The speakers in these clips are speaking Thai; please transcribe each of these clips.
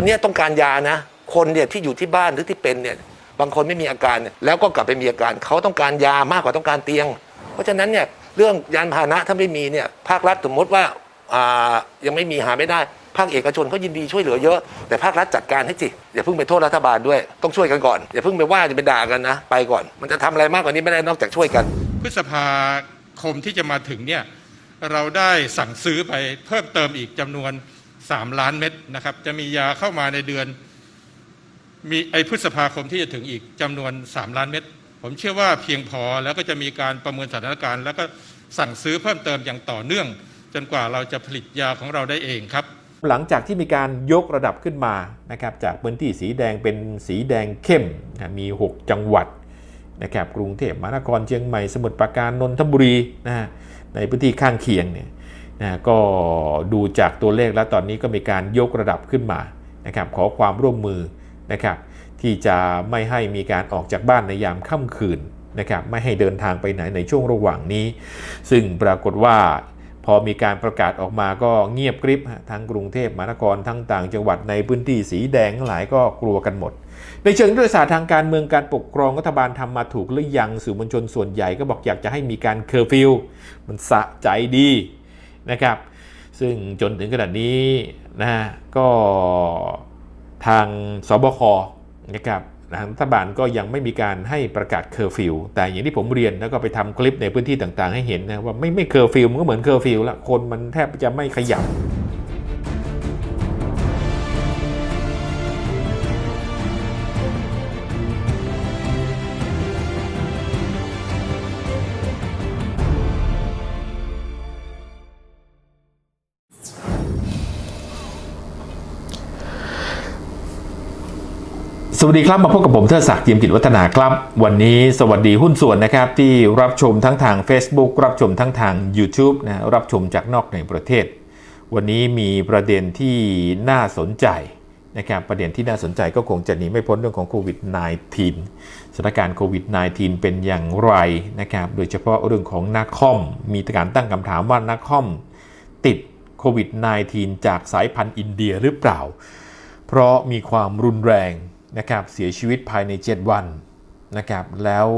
อนนี้ต้องการยานะ คนเนี่ยที่อยู่ที่บ้านหรือที่เป็นเนี่ยบางคนไม่มีอาการเนี่ยแล้วก็กลับไปมีอาการเขาต้องการยามากกว่าต้องการเตียง เพราะฉะนั้นเนี่ยเรื่องยานพาหนะถ้าไม่มีเนี่ยภาครัฐสมมติว่าายังไม่มีหาไม่ได้ ภาคเอกชนเขายินดีช่วยเหลือเยอะ แต่ภาครัฐจัดการให้สิอย่าเพิ่งไปโทษรัฐบาลด้วย ต้องช่วยกันก่อน อย่าเพิ่งไปว่าจะไปด่ากันนะ ไปก่อน มันจะทำอะไรมากกว่านี้ไม่ได้นอกจากช่วยกัน พฤษภาคมที่จะมาถึงเนี่ยเราได้สั่งซื้อไปเพิ่มเติมอีกจำนวน 3 ล้านเม็ดนะครับ จะมียาเข้ามาในเดือน มีไอพฤษภาคมที่จะถึงอีกจำนวน 3 ล้านเม็ดผมเชื่อว่าเพียงพอแล้วก็จะมีการประเมินสถานการณ์ แล้วก็สั่งซื้อเพิ่มเติมอย่างต่อเนื่อง จนกว่าเราจะผลิตยาของเราได้เองครับ หลังจากที่มีการยกระดับขึ้นมานะครับจากพื้นที่สีแดงเป็นสีแดงเข้มนะมี 6 จังหวัดนะครับกรุงเทพมหานครเชียงใหม่สมุทรปราการนนทบุรีนะฮะในพื้นที่ข้างเคียงเนี่ย นะก็ดูจากตัวเลขแล้วตอนนี้ก็มีการยกระดับขึ้นมานะครับขอความร่วมมือนะครับที่จะไม่ให้มีการออกจากบ้านในยามค่ำคืนนะครับไม่ให้เดินทางไปไหนในช่วงระหว่างนี้ ซึ่งปรากฏว่าพอมีการประกาศออกมาก็เงียบกริบทั้งกรุงเทพมหานครทั้งต่างจังหวัดในพื้นที่สีแดงหลายก็กลัวกันหมด ในเชิงยุทธศาสตร์ทางการเมืองการปกครองรัฐบาลทำมาถูกหรือยังสื่อมวลชนส่วนใหญ่ก็บอกอยากจะให้มีการเคอร์ฟิวมันสะใจดี นะครับ ซึ่งจนถึงขนาดนี้นะฮะก็ทางสบคนะครับทางรัฐบาลก็ยังไม่มีการให้ประกาศเคอร์ฟิวแต่อย่างที่ผมเรียนแล้วก็ไปทำคลิปในพื้นที่ต่างๆ ให้เห็นนะว่าไม่ไม่เคอร์ฟิวมันก็เหมือนเคอร์ฟิวละคนมันแทบจะไม่ขยับ สวัสดีครับมาพบกับผมเทิดศักดิ์เจียมกิจวัฒนาครับ วันนี้สวัสดีหุ้นส่วนนะครับ ที่รับชมทั้งทาง Facebook รับชมทั้งทาง YouTube นะรับชมจากนอกในประเทศ วันนี้มีประเด็นที่น่าสนใจนะครับประเด็นที่น่าสนใจก็คงจะหนีไม่พ้นเรื่องของโควิด -19 สถานการณ์โควิด -19 เป็นอย่างไรนะครับโดยเฉพาะเรื่องของนักคอม มีการตั้งคำถามว่านักคอมติดโควิด -19 จากสายพันธุ์อินเดียหรือเปล่า เพราะมีความรุนแรง นะครับเสียชีวิตภายใน 7 วันนะครับแล้ว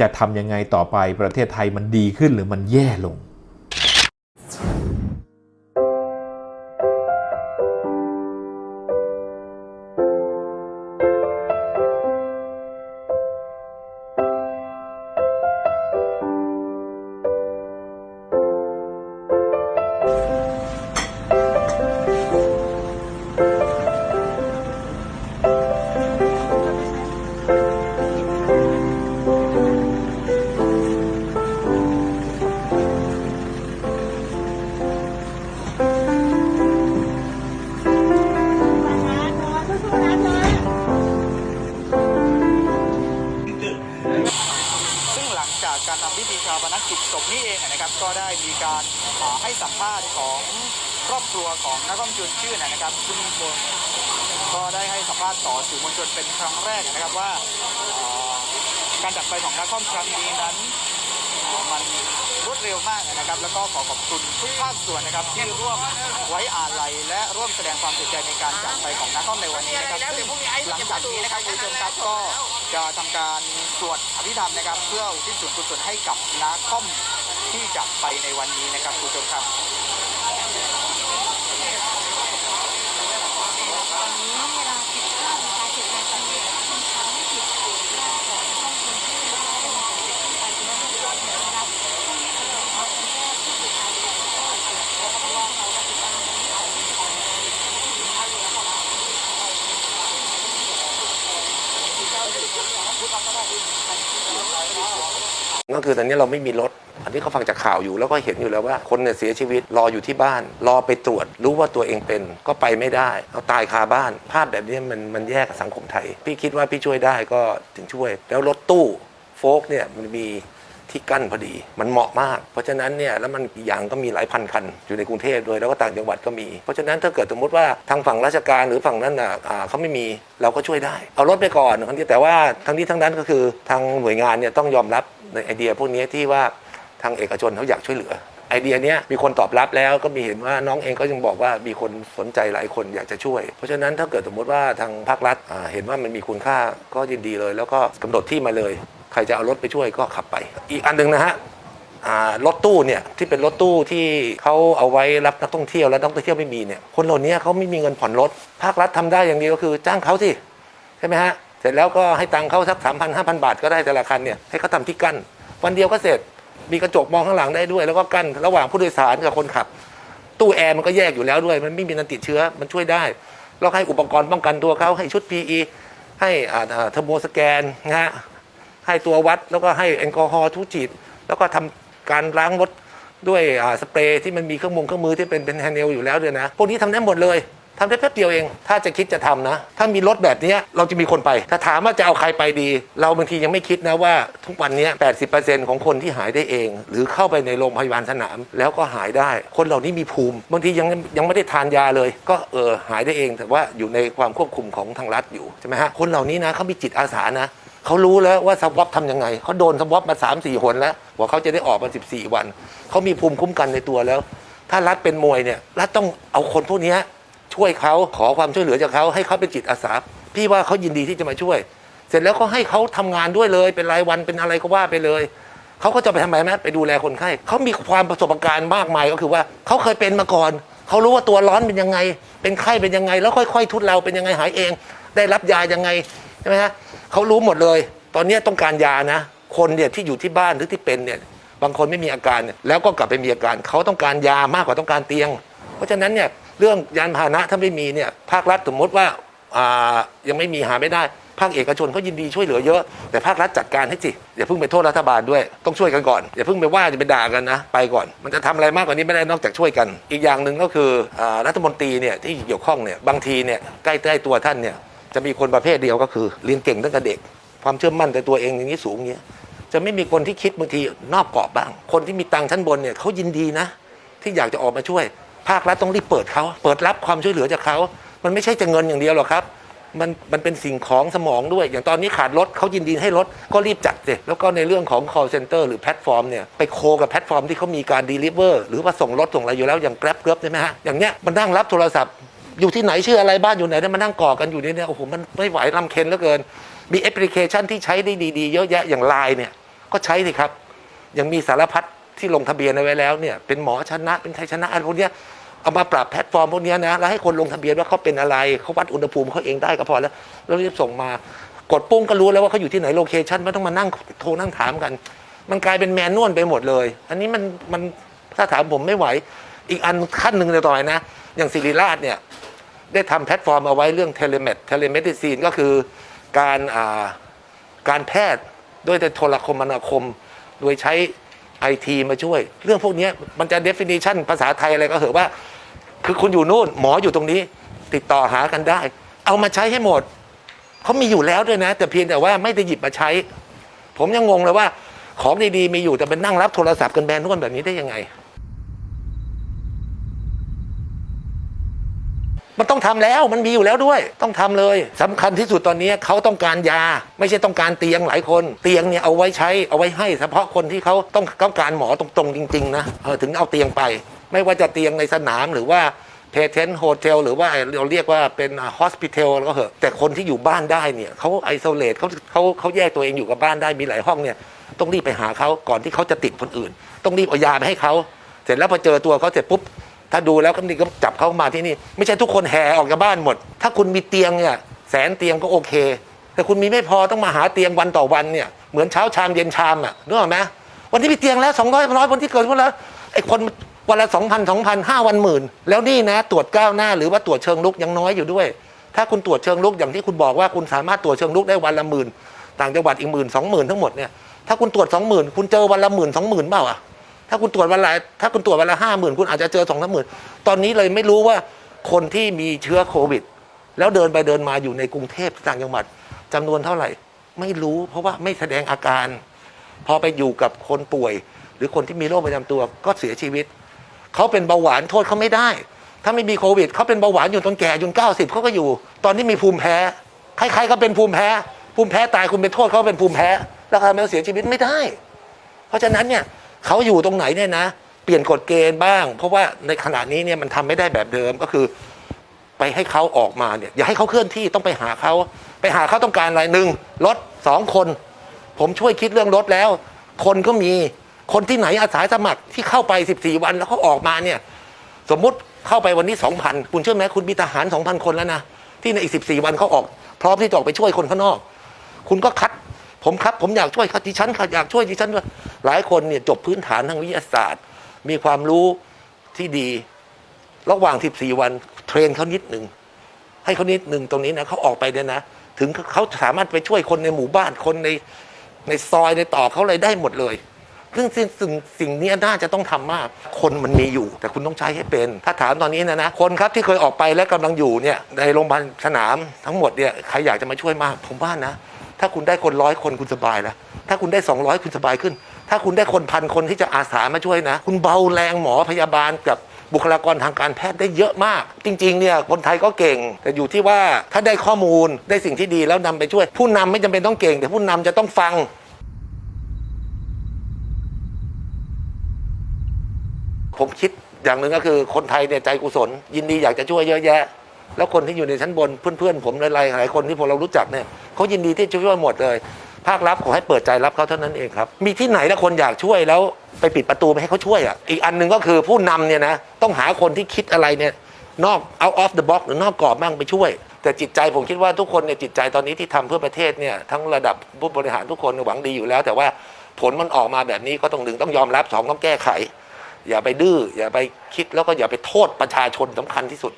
จะทำยังไงต่อไปประเทศไทยมันดีขึ้นหรือมันแย่ลง การอ่าให้สัมภาษณ์ของครอบครัวของนักท่องเที่ยวชื่อนะครับซึ่งก็ได้ให้สัมภาษณ์ต่อสื่อมวลชนเป็นครั้งแรกนะครับว่าอ่าการจากไปของนักท่องครั้งนี้นั้นอ่ามันรวดเร็วมากนะครับ แล้วก็ขอขอบคุณทุกภาคส่วนนะครับ ที่ร่วมไว้อาลัยและร่วมแสดงความเสียใจในการจากไปของนักท่องในวันนี้นะครับซึ่งหลังจากนี้นะครับคุณผู้ชมครับก็จะทำการสวดอภิธรรมนะครับ เพื่ออุทิศส่วนกุศลให้กับนาคอม ที่จากไปในวันนี้นะครับคุณผู้ชมครับ ก็คือตอนนี้เราไม่มีรถ อันนี้เขาฟังจากข่าวอยู่แล้วก็เห็นอยู่แล้วว่าคนเนี่ยเสียชีวิตรออยู่ที่บ้าน รอไปตรวจรู้ว่าตัวเองเป็น ก็ไปไม่ได้ เอาตายคาบ้าน ภาพแบบนี้มันมันแย่กับสังคมไทย พี่คิดว่าพี่ช่วยได้ก็ถึงช่วย แล้วรถตู้โฟกเนี่ยมันมีที่กั้นพอดี มันเหมาะมาก เพราะฉะนั้นเนี่ยแล้วมันอย่างก็มีหลายพันคัน อยู่ในกรุงเทพด้วยแล้วก็ต่างจังหวัดก็มี เพราะฉะนั้นถ้าเกิดสมมติว่าทางฝั่งราชการหรือฝั่งนั้นอะอ่าเขาไม่มีเราก็ช่วยได้ เอารถไปก่อนทั้งที่แต่ว่าทั้งนี้ทั้งนั้นก็คือทางหน่วยงานเนี่ยต้องยอมรับ ในไอเดียพวกนี้ที่ว่าทางเอกชนเขาอยากช่วยเหลือ ไอเดียนี้มีคนตอบรับแล้วก็มีเห็นว่าน้องเองก็ยังบอกว่ามีคนสนใจหลายคนอยากจะช่วย เพราะฉะนั้นถ้าเกิดสมมติว่าทางภาครัฐเห็นว่ามันมีคุณค่าก็ยินดีเลย แล้วก็กำหนดที่มาเลย ใครจะเอารถไปช่วยก็ขับไป อีกอันหนึงนะฮะรถตู้เนี่ยที่เป็นรถตู้ที่เขาเอาไว้รับนักท่องเที่ยวแล้วนักท่องเที่ยวไม่มีเนี่ยคนเหล่านี้เขาไม่มีเงินผ่อนรถภาครัฐทำได้อย่างเดียวก็คือ จ้างเขาสิใช่ไหมฮะ ร็จแล้วก็ให้ตังค์เขาสักสามพันห้าพันบาทก็ได้แต่ละคันเนี่ยให้เขาทำที่กั้นวันเดียวก็เสร็จมีกระจกมองข้างหลังได้ด้วย แล้วก็กั้นระหว่างผู้โดยสารกับคนขับ ตู้แอร์มันก็แยกอยู่แล้วด้วย มันไม่มีนันติดเชื้อมันช่วยได้แล้วให้อุปกรณ์ป้องกันตัวเขาให้ชุด PE ให้อ่าเทอร์โมสแกนนะฮะให้ตัววัดแล้วก็ให้แอลกอฮอล์ทุกจิตแล้วก็ทำการล้างรถด้วยสเปรย์ที่มันมีเครื่องมือเครื่องมือที่เป็นเป็นแฮนเนลอยู่แล้วด้วยนะ พวกนี้ทำได้หมดเลย ทำได้แป๊บเดียวเอง ถ้าจะคิดจะทำนะ ถ้ามีรถแบบนี้เราจะมีคนไป ถ้าถามว่าจะเอาใครไปดี เราบางทียังไม่คิดนะว่าทุกวันนี้ย80%ของคนที่หายได้เอง หรือเข้าไปในโรงพยาบาลสนาม แล้วก็หายได้ คนเหล่านี้มีภูมิ บางทียังยังไม่ได้ทานยาเลย ก็เออหายได้เอง แต่ว่าอยู่ในความควบคุมของทางรัฐอยู่ใช่ไหมฮะ คนเหล่านี้นะเขามีจิตอาสานะเขารู้แล้วว่าสวอปทำยังไง เขาโดนสวอปมา3ามสี่หนแล้วว่าเขาจะได้ออกมา 14 วัน เขามีภูมิคุ้มกันในตัวแล้ว ถ้ารัฐเป็นมวยเนี่ย รัฐต้องเอาคนพวกนี้ ช่วยเขาขอความช่วยเหลือจากเขาให้เขาเป็นจิตอาสาพี่ว่าเขายินดีที่จะมาช่วย เสร็จแล้วก็ให้เขาทำงานด้วยเลย เป็นรายวันเป็นอะไรก็ว่าไปเลยเขาก็จะไปทำไมไหมไปดูแลคนไข้เขามีความประสบการณ์มากมายก็คือว่าเขาเคยเป็นมาก่อนเขารู้ว่าตัวร้อนเป็นยังไง เป็นไข้เป็นยังไง แล้วค่อย ๆ ทุเลาเป็นยังไงหายเอง ได้รับยายังไงใช่ไหมฮะเขารู้หมดเลย ตอนนี้ต้องการยานะ คนเนี่ยที่อยู่ที่บ้านหรือที่เป็นเนี่ยบางคนไม่มีอาการแล้วก็กลับไปมีอาการเขาต้องการยามากกว่าต้องการเตียง เพราะฉะนั้นเนี่ย เรื่องยานพาหนะถ้าไม่มีเนี่ยภาครัฐสมมติว่าายังไม่มีหาไม่ได้ ภาคเอกชนเขายินดีช่วยเหลือเยอะ แต่ภาครัฐจัดการให้สิอย่าเพิ่งไปโทษรัฐบาลด้วยต้องช่วยกันก่อน อย่าเพิ่งไปว่าจะไปด่ากันนะ ไปก่อน มันจะทำอะไรมากกว่านี้ไม่ได้นอกจากช่วยกัน อีกอย่างหนึ่งก็คือรัฐมนตรีเนี่ยที่เกี่ยวข้องเนี่ยบางทีเนี่ยใกล้ๆตัวท่านเนี่ยจะมีคนประเภทเดียวก็คือเรียนเก่งตั้งแต่เด็ก ความเชื่อมั่นในตัวเองอย่างนี้สูงเงี้ยจะไม่มีคนที่คิดบางทีนอกกรอบบ้าง คนที่มีตังค์ชั้นบนเนี่ยเขายินดีนะ ที่อยากจะออกมาช่วย ภาครัฐต้องรีบเปิดเขาเปิดรับความช่วยเหลือจากเขามันไม่ใช่จะเงินอย่างเดียวหรอกครับ มันมันเป็นสิ่งของสมองด้วย อย่างตอนนี้ขาดรถเขายินดีให้รถก็รีบจัดสิแล้วก็ในเรื่องของ call center หรือแพลตฟอร์มเนี่ยไปโคกับแพลตฟอร์มที่เขามีการ deliver หรือว่าส่งรถส่งอะไรอยู่แล้วอย่าง Grab Grab ใช่ไหมฮะอย่างเนี้ยมันนั่งรับโทรศัพท์อยู่ที่ไหนชื่ออะไรบ้านอยู่ไหนเนี่ยมานั่งก่อกันอยู่เนี่ยโอ้โหมันไม่ไหวลำเค็ญเหลือเกิน มีแอปพลิเคชันที่ใช้ได้ดีๆ เยอะแยะอย่างไลน์เนี่ยก็ใช้สิครับยังมีสารพัดที่ลงทะเบียนเอาไว้แล้วเนี่ยเป็นหมอชนะเป็นไทยชนะอะไรพวกเนี้ย เอามาปรับแพลตฟอร์มพวกนี้นะแล้วให้คนลงทะเบียนว่าเขาเป็นอะไรเขาวัดอุณหภูมิเขาเองได้ก็พอแล้วแล้วรีบส่งมากดปุ้งก็รู้แล้วว่าเขาอยู่ที่ไหนโลเคชันไม่ต้องมานั่งโทรนั่งถามกัน มันกลายเป็นแมนนวลไปหมดเลย อันนี้มันมันถ้าถามผมไม่ไหว อีกอันขั้นหนึ่งเลยต่อยนะ อย่างศิริราชเนี่ยได้ทำแพลตฟอร์มเอาไว้เรื่องเทเลเมดเทเลเมดิซีนก็คือการอ่าการแพทย์ด้วยโทรคมนาคม โดยใช้ไอทีมาช่วย เรื่องพวกนี้มันจะ definition ภาษาไทยอะไรก็เหอะว่า คือคุณอยู่นู่นหมออยู่ตรงนี้ ติดต่อหากันได้ เอามาใช้ให้หมดเขามีอยู่แล้วด้วยนะ แต่เพียงแต่ว่าไม่ได้หยิบมาใช้ ผมยังงงเลยว่า ของดีๆมีอยู่แต่เป็นนั่งรับโทรศัพท์กันแบนนวลแบบนี้ได้ยังไง มันต้องทำแล้วมันมีอยู่แล้วด้วย ต้องทำเลยสำคัญที่สุดตอนนี้เขาต้องการยา ไม่ใช่ต้องการเตียงหลายคน เตียงเนี่ยเอาไว้ใช้เอาไว้ให้ เฉพาะคนที่เขาต้องต้องการหมอตรงๆจริง ๆ นะเออถึงเอาเตียงไป ไม่ว่าจะเตียงในสนามหรือว่าเพเทนโฮเทลหรือว่าเราเรียกว่าเป็นฮอสพิทอลก็เหอะ แต่คนที่อยู่บ้านได้เนี่ยเขาไอโซเลตเขาเขาเขาแยกตัวเองอยู่กับบ้านได้มีหลายห้องเนี่ยต้องรีบไปหาเขาก่อนที่เขาจะติดคนอื่น ต้องรีบเอายาไปให้เขาเสร็จแล้วพอเจอตัวเขาเสร็จปุ๊บ ถ้าดูแล้วก็นี่ก็จับเขามาที่นี่ ไม่ใช่ทุกคนแห่ออกจากบ้านหมด ถ้าคุณมีเตียงเนี่ยแสนเตียงก็โอเค แต่คุณมีไม่พอต้องมาหาเตียงวันต่อวันเนี่ยเหมือนเช้าชามเย็นชามอะนึกออกไหมวันที่มีเตียงแล้วสองร้อยร้อยคนที่เกิดขึ้นแล้วไอ้คน วันละสองพันสองพันห้าวันหมื่นแล้วนี่นะตรวจก้าวหน้าหรือว่าตรวจเชิงลุกยังน้อยอยู่ด้วย ถ้าคุณตรวจเชิงลุกอย่างที่คุณบอกว่าคุณสามารถตรวจเชิงลุกได้วันละหมื่นต่างจังหวัดอีกหมื่นสองหมื่นทั้งหมดเนี่ยถ้าคุณตรวจสองหมื่นคุณเจอวันละหมื่นสองหมื่นเปล่าอะถ้าคุณตรวจวันละถ้าคุณตรวจวันละห้าหมื่นคุณอาจจะเจอสองสามหมื่นตอนนี้เลยไม่รู้ว่าคนที่มีเชื้อโควิด แล้วเดินไปเดินมาอยู่ในกรุงเทพต่างจังหวัดจำนวนเท่าไหร่ ไม่รู้เพราะว่าไม่แสดงอาการ พอไปอยู่กับคนป่วย หรือคนที่มีโรคประจำตัวก็เสียชีวิต เขาเป็นเบาหวานโทษเขาไม่ได้ ถ้าไม่มีโควิดเขาเป็นเบาหวานอยู่จนแก่จนเก้าสิบเขาก็อยู่ ตอนนี้มีภูมิแพ้ใครๆก็เป็นภูมิแพ้ ภูมิแพ้ตายคุณเป็นโทษเขาเป็นภูมิแพ้แล้วทำไมเขาเสียชีวิตไม่ได้ เพราะฉะนั้นเนี่ยเขาอยู่ตรงไหนเนี่ยนะ เปลี่ยนกฎเกณฑ์บ้าง เพราะว่าในขณะนี้เนี่ยมันทำไม่ได้แบบเดิมก็คือ ไปให้เขาออกมาเนี่ยอย่าให้เขาเคลื่อนที่ต้องไปหาเขาไปหาเขาต้องการอะไรหนึ่งรถสองคน ผมช่วยคิดเรื่องรถแล้ว คนก็มี คนที่ไหนอาสาสมัครที่เข้าไป 14 วันแล้วเขาออกมาเนี่ย สมมุติเข้าไปวันนี้ 2,000 คุณเชื่อไหมคุณมีทหาร 2,000 คนแล้วนะ ที่ในอีก 14 วันเขาออก พร้อมที่จะออกไปช่วยคนข้างนอก คุณก็คัด ผมครับ ผมอยากช่วยครับดิฉันค่ะอยากช่วยดิฉันด้วยหลายคนเนี่ยจบพื้นฐานทางวิทยาศาสตร์ มีความรู้ที่ดี ระหว่าง 14 วันเทรนเขานิดหนึ่งให้เขานิดหนึ่งตรงนี้นะเขาออกไปเนี่ยนะ ถึงเขาสามารถไปช่วยคนในหมู่บ้านคนในในซอยในต่อเขาเลยได้หมดเลย ซึ่งสิ่งสิ่งสิ่งนี้น่าจะต้องทำมาก คนมันมีอยู่ แต่คุณต้องใช้ให้เป็น ถ้าถามตอนนี้นะนะ คนครับที่เคยออกไปและกำลังอยู่เนี่ยในโรงพยาบาลสนามทั้งหมดเนี่ยใครอยากจะมาช่วยมาก ผมว่านะ ถ้าคุณได้คนร้อยคนคุณสบายแล้ว ถ้าคุณได้ 200 คุณสบายขึ้น ถ้าคุณได้คนพันคนที่จะอาสามาช่วยนะ คุณเบาแรงหมอพยาบาลกับบุคลากรทางการแพทย์ได้เยอะมาก จริงๆเนี่ยคนไทยก็เก่ง แต่อยู่ที่ว่าถ้าได้ข้อมูลได้สิ่งที่ดีแล้วนำไปช่วย ผู้นำไม่จำเป็นต้องเก่ง แต่ผู้นำจะต้องฟัง ผมคิดอย่างหนึ่งก็คือคนไทยเนี่ยใจกุศล ยินดีอยากจะช่วยเยอะแยะ แล้วคนที่อยู่ในชั้นบนเพื่อนๆผมหลายๆหลายคนที่พวกเรารู้จักเนี่ยเขายินดีที่จะช่วยหมดเลย ภาครัฐขอให้เปิดใจรับเขาเท่านั้นเองครับ มีที่ไหนแล้วคนอยากช่วยแล้วไปปิดประตูไม่ให้เขาช่วยอะอีกอันหนึ่งก็คือผู้นำเนี่ยนะต้องหาคนที่คิดอะไรเนี่ยนอก out of the box หรือนอกกรอบบ้างไปช่วย แต่จิตใจผมคิดว่าทุกคนเนี่ยจิตใจตอนนี้ที่ทำเพื่อประเทศเนี่ยทั้งระดับผู้บริหารทุกคนหวังดีอยู่แล้ว แต่ว่าผลมันออกมาแบบนี้ก็ต้องหนึ่งต้องยอมรับสองต้องแก้ไข อย่าไปดื้ออย่าไปคิดแล้วก็อย่าไปโทษประชาชนสำคัญที่สุด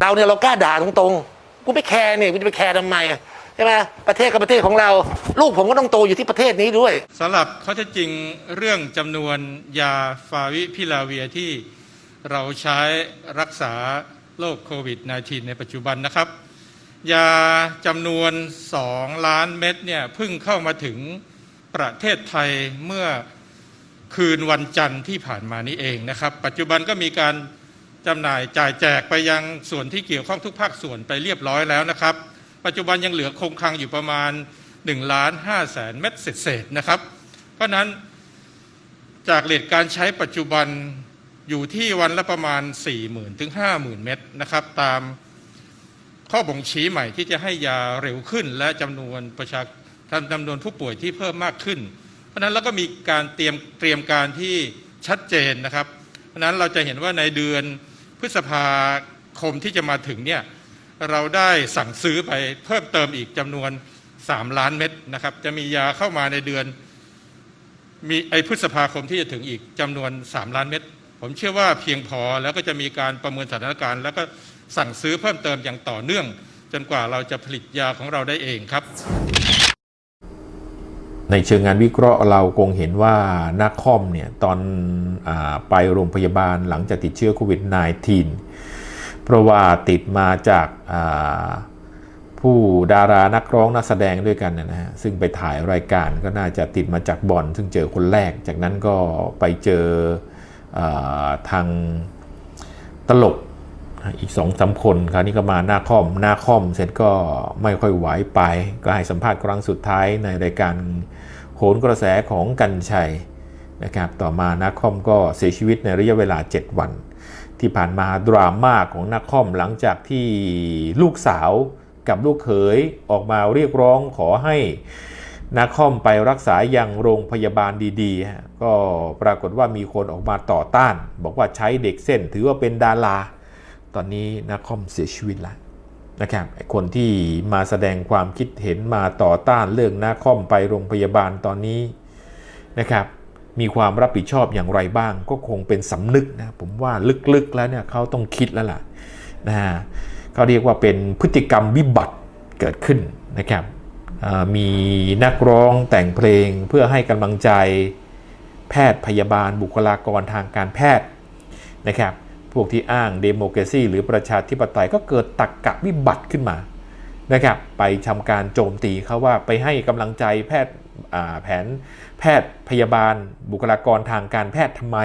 เราเนี่ยเรากล้าด่าตรงๆ กูไม่แคร์เนี่ยกูจะไปแคร์ทำไมใช่ไหมประเทศกับประเทศของเรา ลูกผมก็ต้องโตอยู่ที่ประเทศนี้ด้วยสำหรับข้อเท็จจริงเรื่องจำนวนยาฟาวิพิลาเวียที่เราใช้รักษาโรคโควิด -19 ในปัจจุบันนะครับ ยาจำนวน 2 ล้านเม็ดเนี่ยเพิ่งเข้ามาถึง ประเทศไทยเมื่อคืนวันจันทร์ที่ผ่านมานี้เองนะครับ ปัจจุบันก็มีการจำหน่ายจ่ายแจกไปยังส่วนที่เกี่ยวข้องทุกภาคส่วนไปเรียบร้อยแล้วนะครับ ปัจจุบันยังเหลือคงคลังอยู่ประมาณ1ล้าน5แสนเม็ดเศษๆนะครับ เพราะฉะนั้นจากเลทการใช้ปัจจุบันอยู่ที่วันละประมาณ 40,000ถึง50,000 เม็ดนะครับ ตามข้อบ่งชี้ใหม่ที่จะให้ยาเร็วขึ้นและจำนวนประชา จำนวนผู้ป่วยที่เพิ่มมากขึ้น เพราะนั้นเราก็มีการเตรียมเตรียมการที่ชัดเจนนะครับ เพราะฉะนั้นเราจะเห็นว่าในเดือนพฤษภาคมที่จะมาถึงเนี่ยเราได้สั่งซื้อไปเพิ่มเติมอีกจำนวน 3 ล้านเม็ดนะครับ จะมียาเข้ามาในเดือน มีไอพฤษภาคมที่จะถึงอีกจำนวน 3 ล้านเม็ดผมเชื่อว่าเพียงพอแล้วก็จะมีการประเมินสถานการณ์ แล้วก็สั่งซื้อเพิ่มเติมอย่างต่อเนื่อง จนกว่าเราจะผลิตยาของเราได้เองครับ ในเชิงงานวิเคราะห์เราคงเห็นว่านักคอมเนี่ยตอนอไปโรงพยาบาลหลังจากติดเชื้อโควิด -19 เพราะว่าติดมาจากาผู้ดารานักร้องนักแสดงด้วยกันนะฮะซึ่งไปถ่ายรายการก็น่าจะติดมาจากบอลซึ่งเจอคนแรก จากนั้นก็ไปเจออทางตลกอีกสองสามคนคราวนี้ก็มาหน้าคอมหน้าคอมเสร็จก็ไม่ค่อยไหวไป ก็ให้สัมภาษณ์ครั้งสุดท้ายในรายการ หนกระแสของกันชัยนะครับต่อมานาคอมก็เสียชีวิตในระยะเวลา 7 วัน ที่ผ่านมาดราม่าของนาคอมหลังจากที่ลูกสาวกับลูกเขยออกมาเรียกร้องขอให้นาคอมไปรักษายังโรงพยาบาลดีๆ ก็ปรากฏว่ามีคนออกมาต่อต้าน บอกว่าใช้เด็กเส้นถือว่าเป็นดารา ตอนนี้นาคอมเสียชีวิตแล้ว นะครับคนที่มาแสดงความคิดเห็นมาต่อต้านเรื่องนาคอมไปโรงพยาบาลตอนนี้นะครับมีความรับผิดชอบอย่างไรบ้าง ก็คงเป็นสำนึกนะผมว่าลึกๆแล้วเนี่ยเขาต้องคิดแล้วล่ะนะฮะเขาเรียกว่าเป็นพฤติกรรมวิบัติเกิดขึ้นนะครับมีนักร้องแต่งเพลงเพื่อให้กำลังใจแพทย์พยาบาลบุคลากรทางการแพทย์นะครับ พวกที่อ้างเดโม c r a ซีหรือประชาธิปไตยก็เกิดตักกะวิบัติขึ้นมานะครับไปทำการโจมตีเขาว่าไปให้กำลังใจแพทย์แผนแพทย์พยาบาล บุคลากรทางการแพทย์ทำไม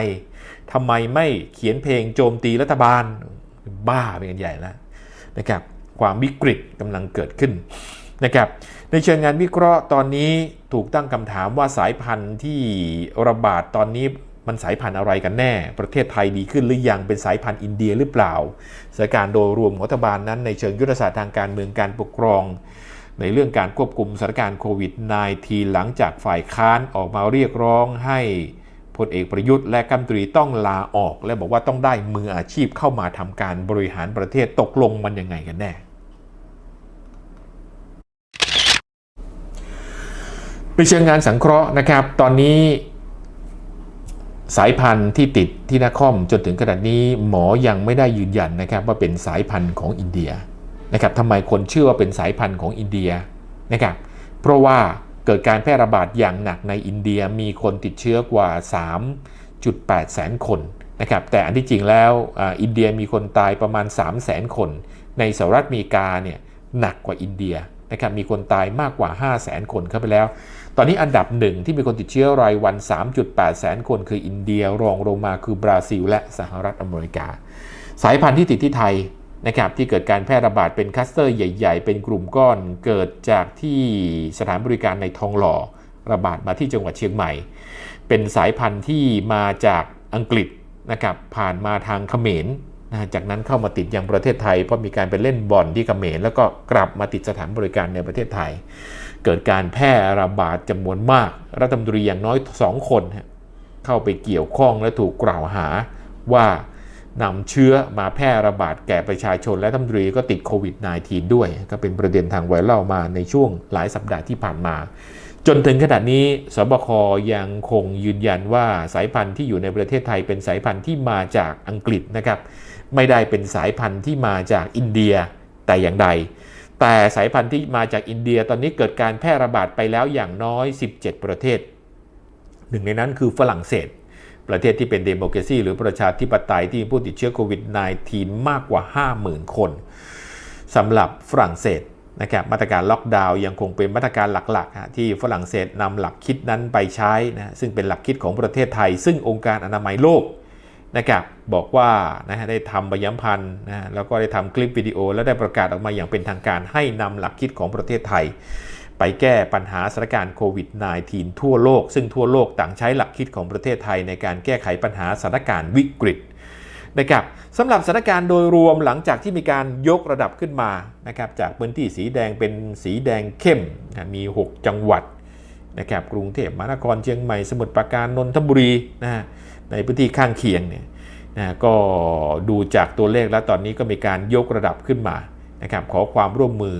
ทำไมไม่เขียนเพลงโจมตีรัฐบาลบ้าเป็นกันใหญ่แล้วนะครับความวิกฤตกำลังเกิดขึ้นนะครับในเชิงงานวิเคราะห์ตอนนี้ถูกตั้งคำถามว่าสายพันธุ์ที่ระบาดตอนนี้ มันสายพันธุ์อะไรกันแน่ ประเทศไทยดีขึ้นหรือยังเป็นสายพันธุ์อินเดียหรือเปล่าสถานการณ์โดยรวมของรัฐบาลนั้นในเชิงยุทธศาสตร์ทางการเมืองการปกครอง ในเรื่องการควบคุมสถานการณ์โควิด -19 หลังจากฝ่ายค้านออกมาเรียกร้องให้พลเอกประยุทธ์และกัมตรีต้องลาออก และบอกว่าต้องได้มืออาชีพเข้ามาทำการบริหารประเทศตกลงมันยังไงกันแน่ในเชิงงานสังเคราะห์นะครับ ตอนนี้ สายพันธุ์ที่ติดที่นครจนถึงขนาดนี้หมอยังไม่ได้ยืนยันนะครับว่าเป็นสายพันธุ์ของอินเดียนะครับทำไมคนเชื่อว่าเป็นสายพันธุ์ของอินเดียนะครับเพราะว่าเกิดการแพร่ระบาดอย่างหนักในอินเดียมีคนติดเชื้อกว่า 3.8 แสนคนนะครับแต่อันที่จริงแล้วอินเดียมีคนตายประมาณ 3 0 0แสนคน ในสหรัฐอเมริกาเนี่ยหนักกว่าอินเดียนะครับมีคนตายมากกว่า 5 0 0แสนคนเข้าไปแล้ว ตอนนี้อันดับหนึ่งที่มีคนติดเชื้อรายวัน 3.8 แสนคนคืออินเดียรองลงมาคือบราซิล และสหรัฐอเมริกา สายพันธุ์ที่ติดที่ไทยนะครับที่เกิดการแพร่ระบาดเป็นคัสเตอร์ใหญ่ ๆ เป็นกลุ่มก้อนเกิดจากที่สถานบริการในทองหล่อระบาดมาที่จังหวัดเชียงใหม่ เป็นสายพันธุ์ที่มาจากอังกฤษนะครับผ่านมาทางเขมรนะจากนั้นเข้ามาติดยังประเทศไทย เพราะมีการไปเล่นบอลที่เขมรแล้วก็กลับมาติดสถานบริการในประเทศไทย เกิดการแพร่ระบาดจำนวนมาก รัฐมนตรีอย่างน้อย2คน เข้าไปเกี่ยวข้องและถูกกล่าวหาว่านำเชื้อมาแพร่ระบาดแก่ประชาชนและรัฐมนตรีก็ติดโควิด -19 ด้วย ก็เป็นประเด็นทางไวรัลมาในช่วงหลายสัปดาห์ที่ผ่านมา จนถึงขนาดนี้สบคยังคงยืนยันว่าสายพันธุ์ที่อยู่ในประเทศไทยเป็นสายพันธุ์ที่มาจากอังกฤษนะครับ ไม่ได้เป็นสายพันธุ์ที่มาจากอินเดียแต่อย่างใด แต่สายพันธุ์ที่มาจากอินเดียตอนนี้เกิดการแพร่ระบาดไปแล้วอย่างน้อย 17 ประเทศ หนึ่งในนั้นคือฝรั่งเศส ประเทศที่เป็นเดโมแครซีหรือประชาธิปไตยที่ผู้ติดเชื้อโควิด -19 มากกว่า 50,000 คนสำหรับฝรั่งเศสนะครับมาตรการล็อกดาวน์ยังคงเป็นมาตรการหลักๆ ที่ฝรั่งเศสนำหลักคิดนั้นไปใช้นะซึ่งเป็นหลักคิดของประเทศไทย ซึ่งองค์การอนามัยโลก นะครับบอกว่านะฮะได้ทำใบย้ำพันนะฮะแล้วก็ได้ทำคลิปวิดีโอ และได้ประกาศออกมาอย่างเป็นทางการให้นำหลักคิดของประเทศไทย ไปแก้ปัญหาสถานการณ์โควิด -19 ทั่วโลก ซึ่งทั่วโลกต่างใช้หลักคิดของประเทศไทยในการแก้ไขปัญหาสถานการณ์วิกฤตนะครับสำหรับสถานการณ์โดยรวมหลังจากที่มีการยกระดับขึ้นมานะครับจากพื้นที่สีแดงเป็นสีแดงเข้มนะมี 6 จังหวัดนะครับกรุงเทพมหานครเชียงใหม่สมุทรปราการนนทบุรีนะฮะ ในพื้นที่ข้างเคียงเนี่ยนะก็ดูจากตัวเลขแล้วตอนนี้ก็มีการยกระดับขึ้นมานะครับขอความร่วมมือ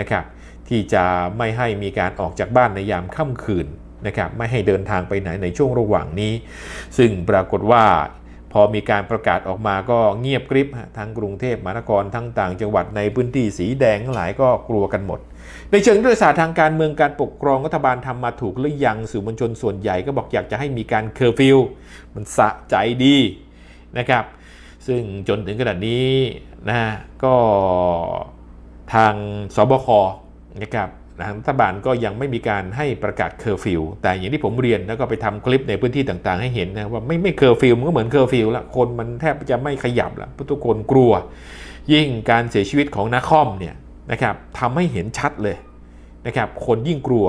นะครับที่จะไม่ให้มีการออกจากบ้านในยามค่ำคืนนะครับไม่ให้เดินทางไปไหนในช่วงระหว่างนี้ ซึ่งปรากฏว่าพอมีการประกาศออกมาก็เงียบกริบทั้งกรุงเทพมหานครทั้งต่างจังหวัดในพื้นที่สีแดงหลายก็กลัวกันหมด ในเชิงยุทธศาสตร์ทางการเมืองการปกครองรัฐบาลทำมาถูกหรือยังสื่อมวลชนส่วนใหญ่ก็บอกอยากจะให้มีการเคอร์ฟิวมันสะใจดีนะครับ ซึ่งจนถึงขนาดนี้นะฮะก็ทางสบคนะครับทางรัฐบาลก็ยังไม่มีการให้ประกาศเคอร์ฟิวแต่อย่างที่ผมเรียนแล้วก็ไปทำคลิปในพื้นที่ต่างๆ ให้เห็นนะว่าไม่ไม่เคอร์ฟิวมันก็เหมือนเคอร์ฟิวละคนมันแทบจะไม่ขยับละทุกคนกลัว ยิ่งการเสียชีวิตของนาคอมเนี่ย นะครับทำให้เห็นชัดเลยนะครับคนยิ่งกลัว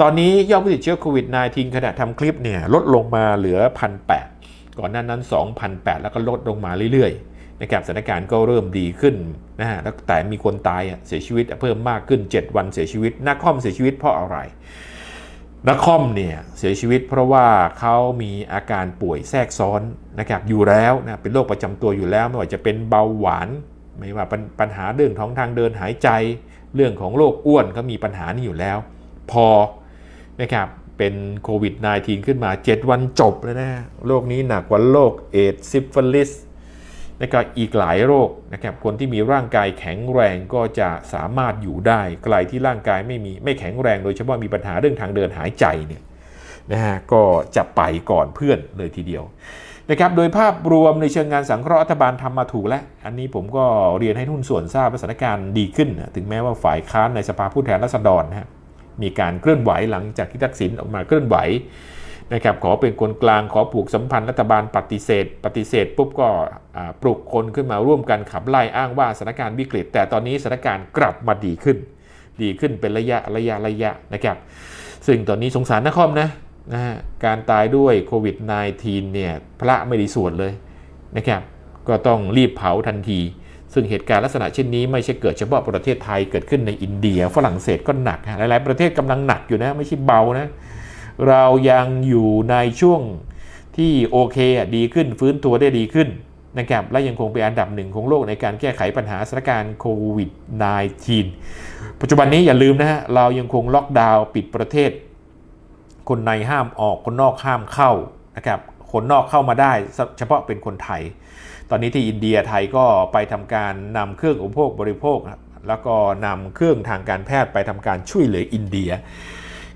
ตอนนี้ยอดผู้ติดเชื้อโควิด -19 ขณะทำคลิปเนี่ยลดลงมาเหลือพันแก่อนหน้านั้น2,008แล้วก็ลดลงมาเรื่อยๆนะครับสถานการณ์ก็เริ่มดีขึ้นนะฮะแต่มีคนตายเสียชีวิตเพิ่มมากขึ้น 7 วันเสียชีวิตนักคอมเสียชีวิตเพราะอะไรนักคอมเนี่ยเสียชีวิตเพราะว่าเขามีอาการป่วยแทรกซ้อนนะครับอยู่แล้วนะเป็นโรคประจำตัวอยู่แล้วไม่ว่าจะเป็นเบาหวาน ไม่ว่าปัญปัญหาเรื่องท้องทางเดินหายใจ เรื่องของโรคอ้วนเขามีปัญหานี้อยู่แล้ว พอนะครับเป็นโควิด -19 ขึ้นมา 7 วันจบแล้วนะโรคนี้หนักกว่าโรคเอดซิฟิลิสแล้วก็อีกหลายโรคนะครับคนที่มีร่างกายแข็งแรงก็จะสามารถอยู่ได้ใครที่ร่างกายไม่มีไม่แข็งแรงโดยเฉพาะมีปัญหาเรื่องทางเดินหายใจเนี่ยนะฮะก็จะไปก่อนเพื่อนเลยทีเดียว นะครับโดยภาพรวมในเชิงงานสังเคราะห์รัฐบาลทำมาถูกแล้ว อันนี้ผมก็เรียนให้ทุนส่วนทราบสถานการณ์ดีขึ้น ถึงแม้ว่าฝ่ายค้านในสภาผู้แทนราษฎรนะฮะมีการเคลื่อนไหวหลังจากที่ทักษิณออกมาเคลื่อนไหวนะครับขอเป็นคนกลางขอผูกสัมพันธ์รัฐบาลปฏิเสธ ปฏิเสธปุ๊บก็ปลุกคนขึ้นมาร่วมกันขับไล่อ้างว่าสถานการณ์วิกฤต แต่ตอนนี้สถานการณ์กลับมาดีขึ้น ดีขึ้นเป็นระยะระยะระยะนะครับ ซึ่งตอนนี้สงสารนครนะ นะฮะการตายด้วยโควิด -19 เนี่ยพระไม่ได้สวดเลยนะครับก็ต้องรีบเผาทันที ซึ่งเหตุการณ์ลักษณะเช่นนี้ไม่ใช่เกิดเฉพาะประเทศไทยเกิดขึ้นในอินเดียฝรั่งเศสก็หนัก หลาย ๆ ประเทศกำลังหนักอยู่นะไม่ใช่เบานะเรายังอยู่ในช่วงที่โอเคดีขึ้นฟื้นตัวได้ดีขึ้นนะครับและยังคงเป็นอันดับหนึ่งของโลกในการแก้ไขปัญหาสถานการณ์โควิด -19 ปัจจุบันนี้อย่าลืมนะฮะเรายังคงล็อกดาวน์ปิดประเทศ คนในห้ามออกคนนอกห้ามเข้านะครับคนนอกเข้ามาได้เฉพาะเป็นคนไทย ตอนนี้ที่อินเดียไทยก็ไปทำการนำเครื่องอุปโภคบริโภค แล้วก็นำเครื่องทางการแพทย์ไปทำการช่วยเหลืออินเดีย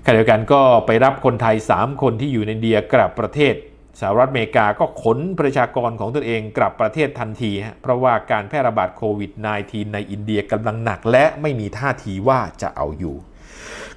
ขณะเดียวกันก็ไปรับคนไทย 3 คนที่อยู่ในอินเดียกลับประเทศสหรัฐอเมริกาก็ขนประชากรของตนเองกลับประเทศทันที เพราะว่าการแพร่ระบาดโควิด -19 ในอินเดียกำลังหนักและไม่มีท่าทีว่าจะเอาอยู่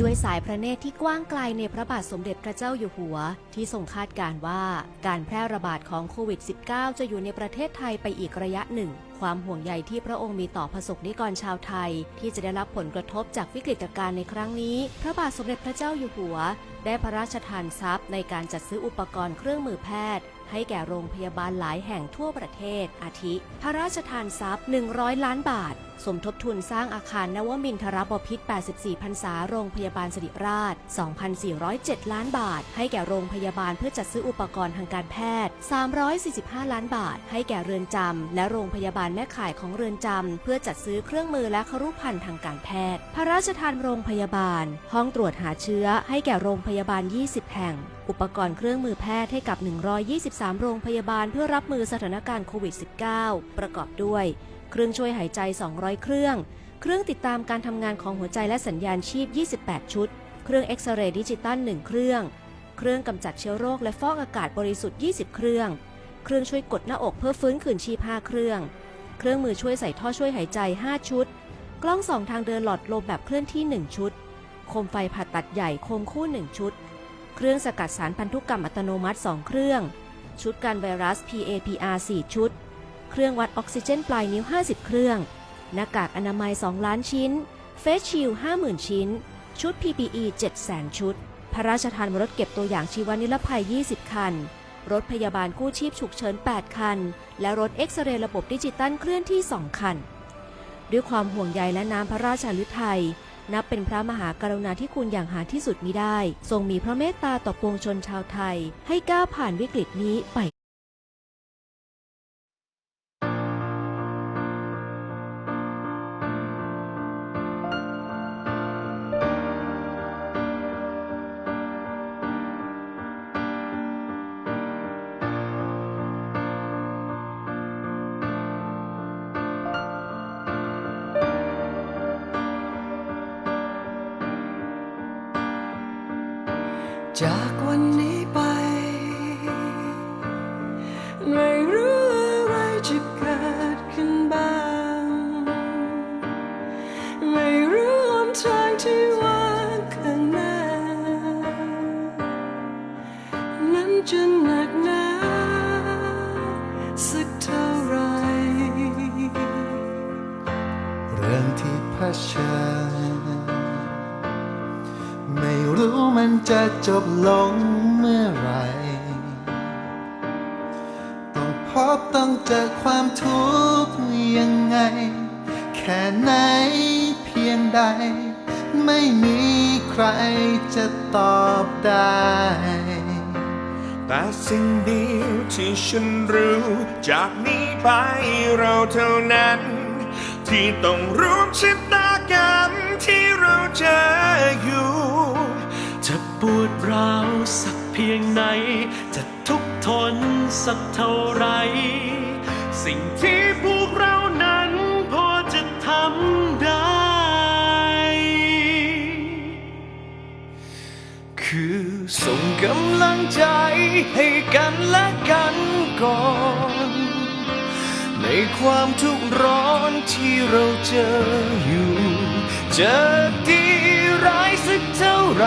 ด้วยสายพระเนตรที่กว้างไกลในพระบาทสมเด็จพระเจ้าอยู่หัว ที่ทรงคาดการว่าการแพร่ระบาดของโควิด -19 จะอยู่ในประเทศไทยไปอีกระยะหนึ่ง ความห่วงใยที่พระองค์มีต่อประสบนิกรชาวไทย ที่จะได้รับผลกระทบจากวิกฤตการณ์ในครั้งนี้ พระบาทสมเด็จพระเจ้าอยู่หัว ได้พระราชทานทรัพย์ในการจัดซื้ออุปกรณ์เครื่องมือแพทย์ ให้แก่โรงพยาบาลหลายแห่งทั่วประเทศ อาทิ พระราชทานทรัพย์ 100 ล้านบาท สมทบทุนสร้างอาคารนวมินทรบพิตร84 พรรษา โรงพยาบาลสิริราช 2,407 ล้านบาท ให้แก่โรงพยาบาลเพื่อจัดซื้ออุปกรณ์ทางการแพทย์ 345 ล้านบาท ให้แก่เรือนจำและโรงพยาบาลแม่ข่ายของเรือนจำเพื่อจัดซื้อเครื่องมือและครุภัณฑ์ทางการแพทย์ พระราชทานโรงพยาบาล ห้องตรวจหาเชื้อ ให้แก่โรงพยาบาล 20 แห่ง อุปกรณ์เครื่องมือแพทย์ให้กับ 123 โรงพยาบาลเพื่อรับมือสถานการณ์โควิด -19 ประกอบด้วย เครื่องช่วยหายใจ 200 เครื่อง เครื่องติดตามการทำงานของหัวใจและสัญญาณชีพ 28 ชุด เครื่องเอ็กซเรย์ดิจิตัล1 เครื่อง เครื่องกำจัดเชื้อโรคและฟอกอากาศบริสุทธิ์ 20 เครื่อง เครื่องช่วยกดหน้าอกเพื่อฟื้นคืนชีพ 5 เครื่อง เครื่องมือช่วยใส่ท่อช่วยหายใจ 5 ชุด กล้องส่องทางเดินหลอดลมแบบเคลื่อนที่ 1 ชุด โคมไฟผ่าตัดใหญ่โคมคู่ 1 ชุด เครื่องสกัดสารพันธุกรรมอัตโนมัติ 2 เครื่อง ชุดกันไวรัส PAPR 4 ชุด เครื่องวัดออกซิเจนปลายนิ้ว 50 เครื่อง หน้ากากอนามัย 2 ล้านชิ้น เฟสชิล50,000 ชิ้น ชุด PPE 700,000 ชุด พระราชทานรถเก็บตัวอย่างชีวนิรภัย 20 คัน รถพยาบาลกู้ชีพฉุกเฉิน 8 คัน และรถเอ็กซเรย์ระบบดิจิตัลเคลื่อนที่ 2 คัน ด้วยความห่วงใยและน้ำพระราชาฤทัย นับเป็นพระมหากรุณาธิคุณอย่างหาที่สุดมิได้ ทรงมีพระเมตตาต่อปวงชนชาวไทย ให้ก้าวผ่านวิกฤตนี้ไป จาก จะจบลงเมื่อไรต้องพบต้องเจอความทุกข์ยังไง แค่ไหนเพียงใด ไม่มีใครจะตอบได้ แต่สิ่งเดียวที่ฉันรู้ จากนี้ไปเราเท่านั้น ที่ต้องร่วมชะตากรรมที่เราเจออยู่ ปวดร้าวสักเพียงไหน จะทุกทนสักเท่าไร สิ่งที่พวกเรานั้นพอจะทำได้ คือส่งกำลังใจให้กันและกันก่อน ในความทุกข์ร้อนที่เราเจออยู่ เจะดีร้ายสักเท่าไหร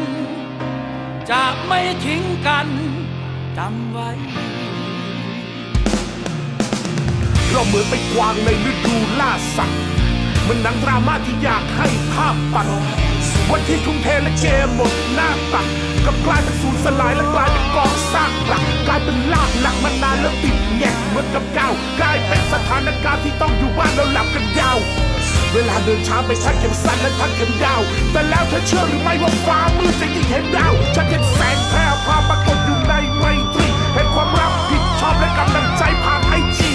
จะไม่ทิ้งกันจำไว้ เราเหมือนไปกวางในฤดูล่าสัตว์มันหนังดราม่าที่อยากให้ภาพปัดวันที่ทุ่มเทและเกมหมดหน้าตักกับกลายเป็นสูญสลายและกลายเป็นกองซากหลักกลายเป็นลากหลักมานานแล้วติดแงกเหมือนกับก้าวกลายเป็นสถานการณ์ที่ต้องอยู่บ้านแล้วหลับกันยาว เวลาเดินช้าไปชักเข็มสั้นและชักเข็มยาว แต่แล้วเธอเชื่อหรือไม่ว่าฟ้ามืดจะยิ่งเห็นดาวฉันเห็นแสงแพร่พาปรากฏอยู่ในไมตรีเห็นความรักผิดชอบและกำลังใจผ่านไอจี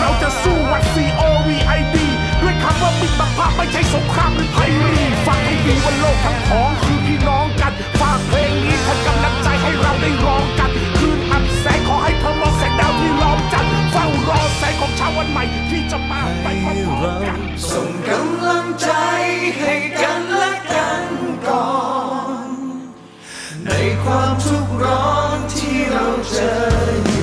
เราจะสู้วัด C O V I D ด้วยคำว่ามิตรภาพไม่ใช่สงครามหรือไพรีฟังให้ดีว่าโลกทั้งของคือพี่น้องกันฝากเพลงนี้ทำกำลังใจให้เราได้ร้องกันคืน ของชาวันใหม่ที่จะมาไปพร้อมๆกันส่งกำลังใจให้กันและกันก่อน ในความทุกข์ร้อนที่เราเจอ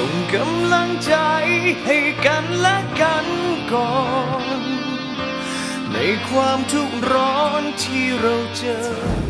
ส่งกำลังใจให้กันและกันก่อน ในความทุกข์ร้อนที่เราเจอ